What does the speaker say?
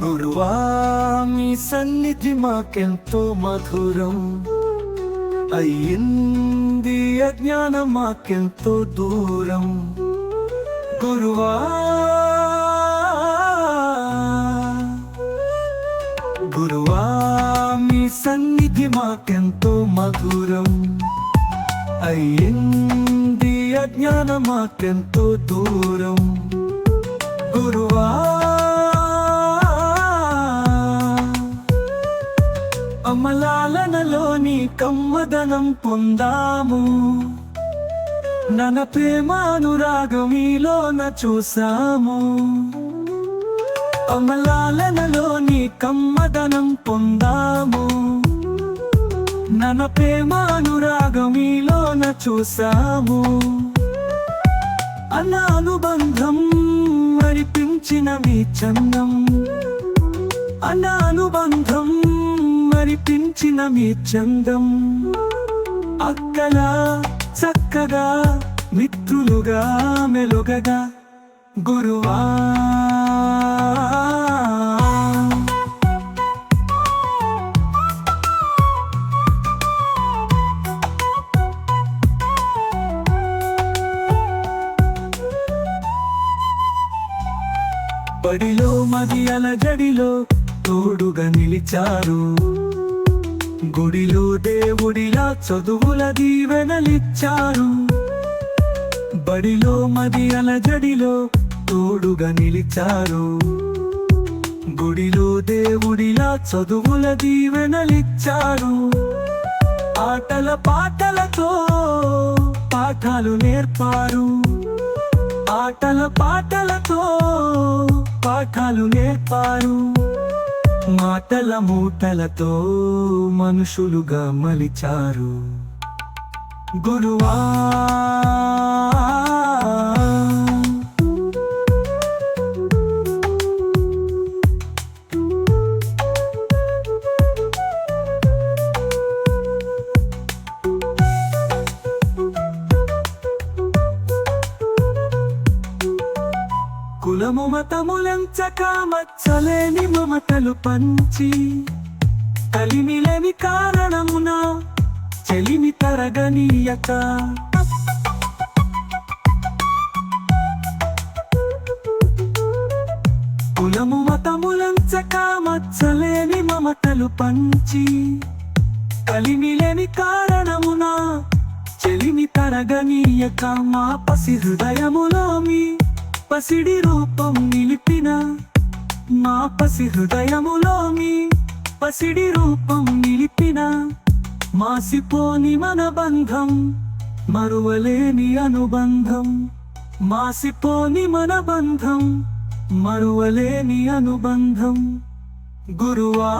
గురువా మీ సన్నిధి మాకెంతో మధురం అయ్యింది అజ్ఞానం మాకెంతో దూరం గురువా గురువా మీ సన్నిధి మాకెంతో మధురం అయ్యింది అజ్ఞానం మాకెంతో దూరం గురువా అమలాలనలోని కమ్మదనం పొందాము. నన ప్రేమానురాగం చూసాము. అమలాలనలోని కమ్మదనం పొందాము. నన ప్రేమానురాగం చూసాము. అన్న అనుబంధం మరిపించిన మీ చందం. అన్న అనుబంధం కనిపించిన మీ చందం. అక్కలా చక్కగా మిత్రులుగా మెలుగగా గురువా. బడిలో మది అలజడిలో తోడుగా నిలిచారు. గుడిలో దేవుడిలా చదువుల దీవెనలిచ్చారు. బడిలో మది అలజడిలో తోడుగా నిలిచారు. గుడిలో దేవుడిలా చదువుల దీవెనలిచ్చారు. ఆటల పాటలతో పాఠాలు నేర్పారు. ఆటల పాటలతో పాఠాలు నేర్పారు. మాటల మూటలతో మనుషులుగా మలిచారు. గురువా కులము మతములంచక మచ్చలేని మమతలు పంచి కలిమిలేని కారణమున చెలిమి తరగనీయక. కులము మతములంచక మచ్చలేని మమతలు పంచి కలిమిలేని కారణమున చెలిమి తరగనీయక. మా పసి హృదయములో మీ పసిడి రూపం నిలిపిన మా పసి హృదయములో మీ పసిడి రూపం నిలిపిన మాసిపోని మన బంధం మరువలేని అనుబంధం. మాసిపోని మన బంధం మరువలేని అనుబంధం. గురువా